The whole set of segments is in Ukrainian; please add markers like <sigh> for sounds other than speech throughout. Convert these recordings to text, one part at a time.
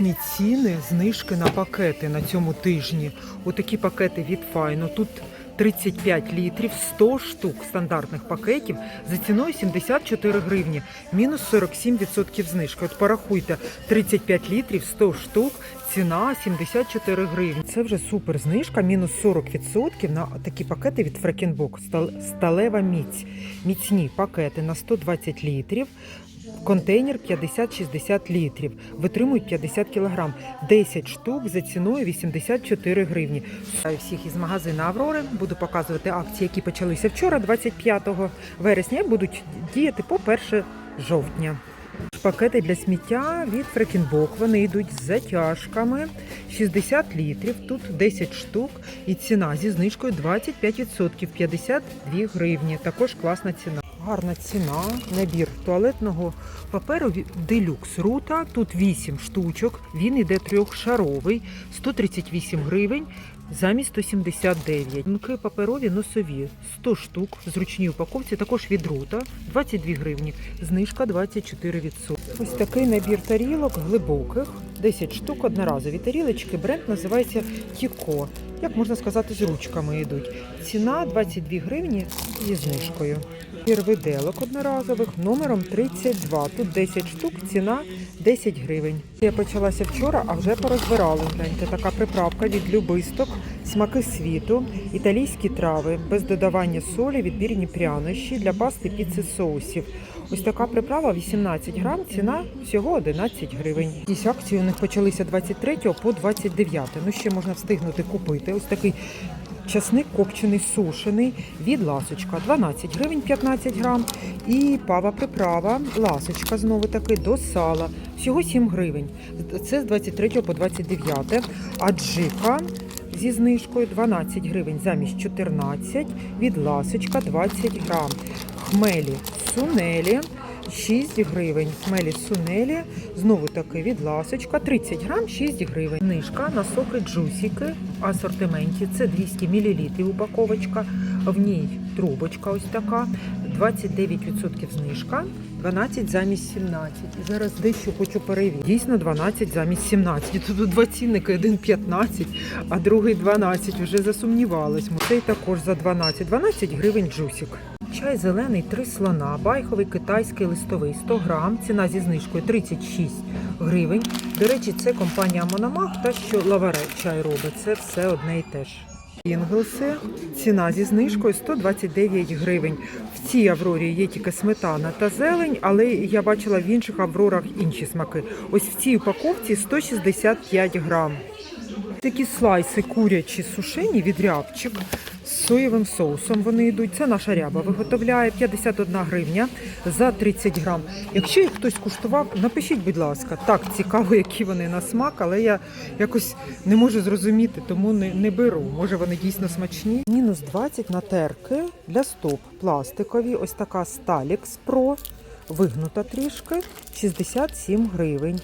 Класні ціни, знижки на пакети на цьому тижні. Отакі пакети від Файно. Тут 35 літрів, 100 штук стандартних пакетів за ціною 74 гривні, мінус 47% знижки. От порахуйте, 35 літрів, 100 штук, ціна 74 гривні. Це вже супер знижка, мінус 40% на такі пакети від Фрекенбок. Сталева міць. Міцні пакети на 120 літрів. Контейнер 50-60 літрів, витримують 50 кг, 10 штук за ціною 84 гривні. Всіх із магазину Аврори. Буду показувати акції, які почалися вчора, 25 вересня, будуть діяти по 1 жовтня. Пакети для сміття від Фрекінбок. Вони йдуть з затяжками 60 літрів, тут 10 штук, і ціна зі знижкою 25%, 52 гривні. Також класна ціна. Гарна ціна, набір туалетного паперу делюкс рута. Тут 8 штучок. Він іде трьохшаровий, 138 гривень. Замість 179. Мки паперові носові 100 штук зручній упаковці, також від рута 22 гривні, знижка 24%. Ось такий набір тарілок глибоких, 10 штук, одноразові тарілочки. Бренд називається Тіко. Як можна сказати, з ручками йдуть. Ціна 22 гривні зі знижкою. Набір одноразових номером 32. Тут 10 штук, ціна 10 гривень. Я почалася вчора, а вже порозбирали. Гляньте, така приправка від любисток, смаки світу, італійські трави, без додавання солі, відбірні прянощі для пасти піци соусів. Ось така приправа 18 грам, ціна всього 11 гривень. Ці акції у них почалися 23 по 29. Ну ще можна встигнути купити. Ось такий Часник копчений сушений від ласочка 12 гривень 15 грам. І пава приправа, ласочка знову таки до сала. Всього 7 гривень. Це з 23 по 29. А джика зі знижкою 12 гривень замість 14. Від ласочка 20 грам. Хмелі сунелі 6 гривень. Хмелі сунелі, знову таки від ласочка, 30 грам, 6 гривень. Знижка на соки джусіки в асортименті. Це 200 мл упаковочка. В ній трубочка ось така. 29% знижка, 12 замість 17. І зараз дещо хочу перевірити. Дійсно 12 замість 17. Тут два цінники, один 15, а другий 12. Вже засумнівалась. Цей також за 12. 12 гривень джусік. Чай зелений, три слона, байховий китайський листовий 100 грам, ціна зі знижкою 36 гривень. До речі, це компанія Мономах, та що лаваре чай робить. Це все одне і те ж. Інглси, ціна зі знижкою 129 гривень. В цій аврорі є тільки сметана та зелень, але я бачила в інших аврорах інші смаки. Ось в цій упаковці 165 грам. Такі слайси курячі сушені від рябчик соєвим соусом вони йдуть. Це наша ряба виготовляє 51 гривня за 30 грам. Якщо їх хтось куштував, напишіть, будь ласка, так цікаво, які вони на смак, але я якось не можу зрозуміти, тому не, не беру. Може вони дійсно смачні. Мінус 20 на терки для стоп пластикові. Ось така Stalix Pro, вигнута трішки, 67 гривень.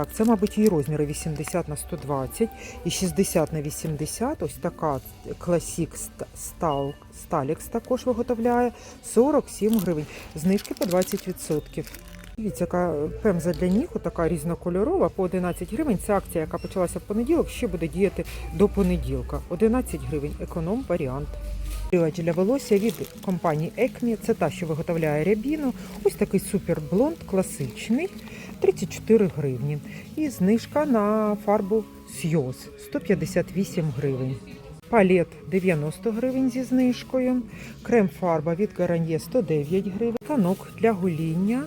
Так, це, мабуть, її розміри 80 на 120 і 60 на 80. Ось така класік стал, Сталікс також виготовляє 47 гривень. Знижки по 20%. Дивіться, яка пемза для ніг, така різнокольорова по 11 гривень. Це акція, яка почалася в понеділок, ще буде діяти до понеділка. 11 гривень, економ варіант. Для волосся від компанії Екмі. Це та, що виготовляє рябіну. Ось такий суперблонд класичний. 34 гривні. І знижка на фарбу Сйоз 158 гривень. Палет 90 гривень зі знижкою. Крем-фарба від Гараньє 109 гривень. Танок для гоління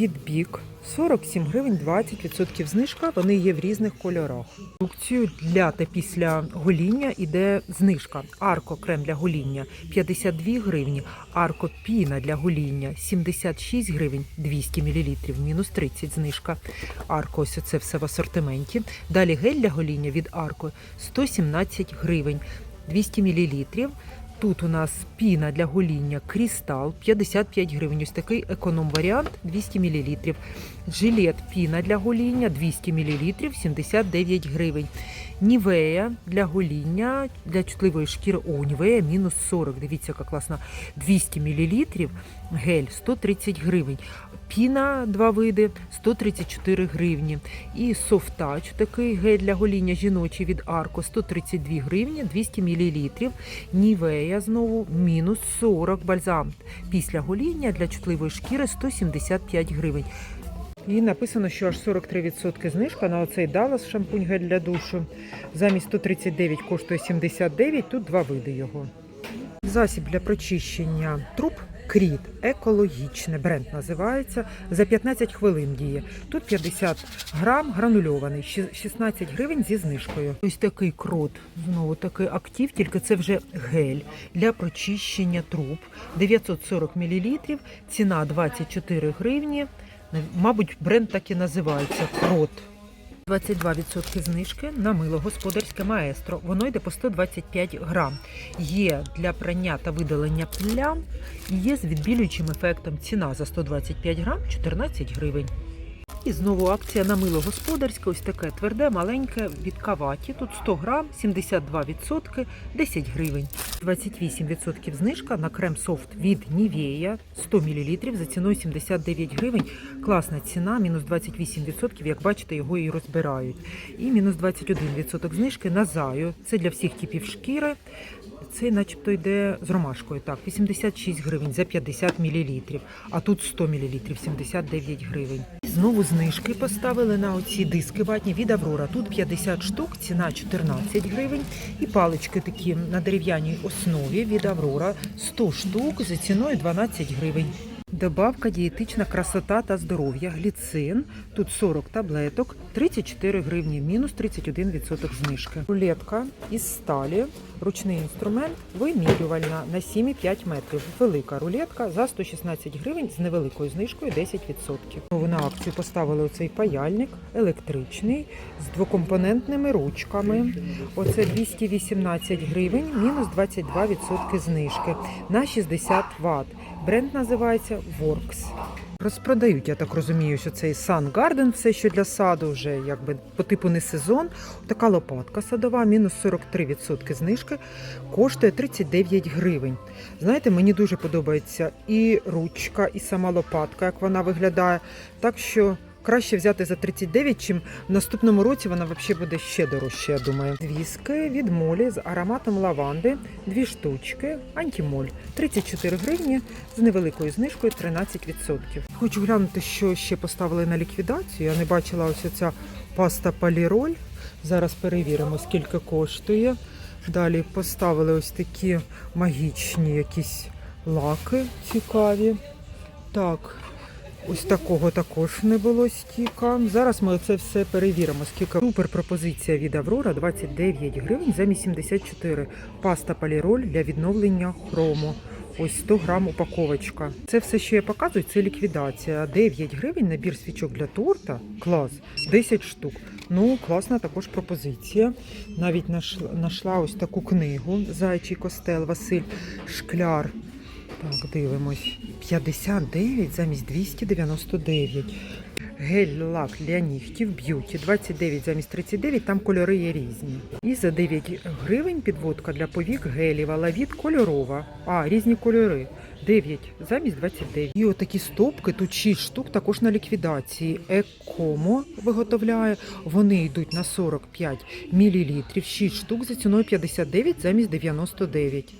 від Бік 47 гривень 20% знижка. Вони є в різних кольорах. Продукцію для та після гоління іде знижка. Арко крем для гоління 52 гривні, арко піна для гоління 76 гривень 200 мл, мінус 30 знижка. Арко, ось це все в асортименті. Далі гель для гоління від Арко 117 гривень 200 мл. Тут у нас піна для гоління Крістал 55 гривень. Ось такий економ-варіант 200 мл. Жилет піна для гоління 200 мл 79 гривень. Нівея для гоління для чутливої шкіри. О, Нівея мінус 40. Дивіться, яка класна. 200 мл гель 130 гривень. Піна два види 134 гривні. І софтач, такий гель для гоління жіночий від Арко 132 гривні 200 мл. Нівея знову мінус 40 бальзам. Після гоління для чутливої шкіри 175 гривень. І написано, що аж 43% знижка на оцей Dallas шампунь гель для душу. Замість 139 коштує 79, тут два види його. Засіб для прочищення труб Кріт екологічне бренд називається. За 15 хвилин діє. Тут 50 грам гранульований, щ- 16 гривень зі знижкою. Ось такий крот, знову такий актив, тільки це вже гель для прочищення труб. 940 мл, ціна 24 гривні. Мабуть, бренд так і називається крот. 22% знижки на мило господарське маестро. Воно йде по 125 грам. Є для прання та видалення плям і є з відбілюючим ефектом. Ціна за 125 грам 14 гривень. І знову акція на мило господарське, ось таке тверде, маленьке від каваті. Тут 100 грам, 72%, 10 гривень. 28% знижка на крем софт від Нівея 100 мл за ціною 79 гривень. Класна ціна, мінус 28%, як бачите, його і розбирають. І мінус 21% знижки на заю. Це для всіх типів шкіри. Це начебто йде з ромашкою. Так, 86 гривень за 50 мл. А тут 100 мл, 79 гривень. І Знову знижки поставили на оці диски ватні від Аврора. Тут 50 штук, ціна 14 гривень. І палички такі на дерев'яній основі від Аврора 100 штук за ціною 12 гривень. Добавка дієтична красота та здоров'я. Гліцин. Тут 40 таблеток, 34 гривні, мінус 31% знижки. Рулетка із сталі, ручний інструмент, вимірювальна на 7,5 метрів. Велика рулетка за 116 гривень з невеликою знижкою 10%. Знову на акцію поставили оцей паяльник електричний з двокомпонентними ручками. Оце 218 гривень, мінус 22% знижки на 60 Вт. Бренд називається Works. Розпродають, я так розумію, що цей Sun Garden, все що для саду, вже якби по типу не сезон. Така лопатка садова, мінус 43% знижки, коштує 39 гривень. Знаєте, мені дуже подобається і ручка, і сама лопатка, як вона виглядає. Так що краще взяти за 39, чим в наступному році вона взагалі буде ще дорожче, я думаю. Двіски від молі з ароматом лаванди, дві штучки, антимоль, 34 гривні з невеликою знижкою 13%. Хочу глянути, що ще поставили на ліквідацію. Я не бачила ось ця паста паліроль. Зараз перевіримо, скільки коштує. Далі поставили ось такі магічні якісь лаки цікаві. Так, ось такого також не було стіка. Зараз ми це все перевіримо. Скільки супер пропозиція від Аврора 29 гривень замість 74. Паста поліроль для відновлення хрому. Ось 100 грам упаковочка. Це все, що я показую, це ліквідація. 9 гривень набір свічок для торта. Клас, 10 штук. Ну, класна також пропозиція. Навіть нашла ось таку книгу Зайчий костел Василь Шкляр. Так, дивимось. 59 замість 299. Гель-лак для нігтів б'юті 29 замість 39, там кольори є різні. І за 9 гривень підводка для повік гелів, лавіт кольорова. А, різні кольори. 9 замість 29. І отакі стопки, тут 6 штук, також на ліквідації. Екомо виготовляє. Вони йдуть на 45 мл. 6 штук за ціною 59 замість 99.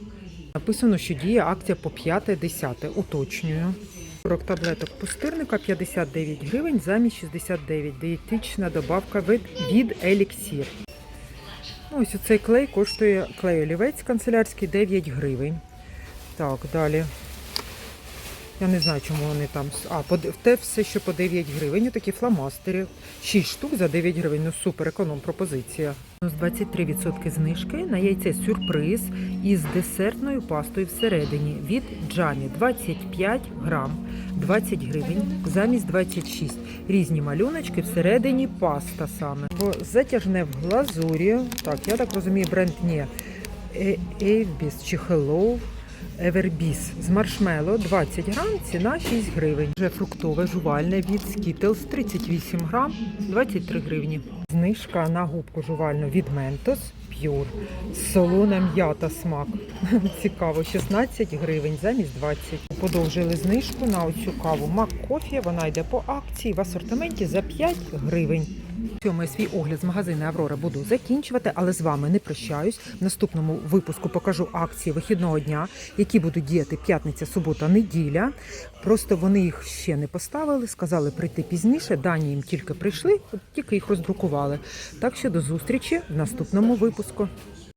Написано, що діє акція по 5-10. Уточнюю. 40 таблеток пустирника 59 гривень замість 69. Дієтична добавка від, від Еліксір. Ну, Ось цей клей коштує клей олівець канцелярський 9 гривень. Так, далі. Я не знаю, чому вони там. А, те все, що по 9 гривень. Такі фломастери. 6 штук за 9 гривень. Ну супер, економ пропозиція. Мінус 23% знижки на яйце сюрприз із десертною пастою всередині від Джамі 25 грам, 20 гривень замість 26. Різні малюночки всередині паста саме. Бо затяжне в глазурі. Так, я так розумію, бренд не Ейбіс чи Hello. Евербіс з маршмело 20 грам, ціна 6 гривень. Вже фруктове жувальне від Skittles 38 грам, 23 гривні. Знижка на губку жувальну від Mentos Pure. Солона м'ята смак. <laughs> Цікаво, 16 гривень замість 20. Подовжили знижку на оцю каву Мак Кофі. Вона йде по акції в асортименті за 5 гривень. Цьому свій огляд з магазину Аврора буду закінчувати, але з вами не прощаюсь. В наступному випуску покажу акції вихідного дня, які будуть діяти п'ятниця, субота, неділя. Просто вони їх ще не поставили, сказали прийти пізніше. Дані їм тільки прийшли, тільки їх роздрукували. Так що до зустрічі в наступному випуску.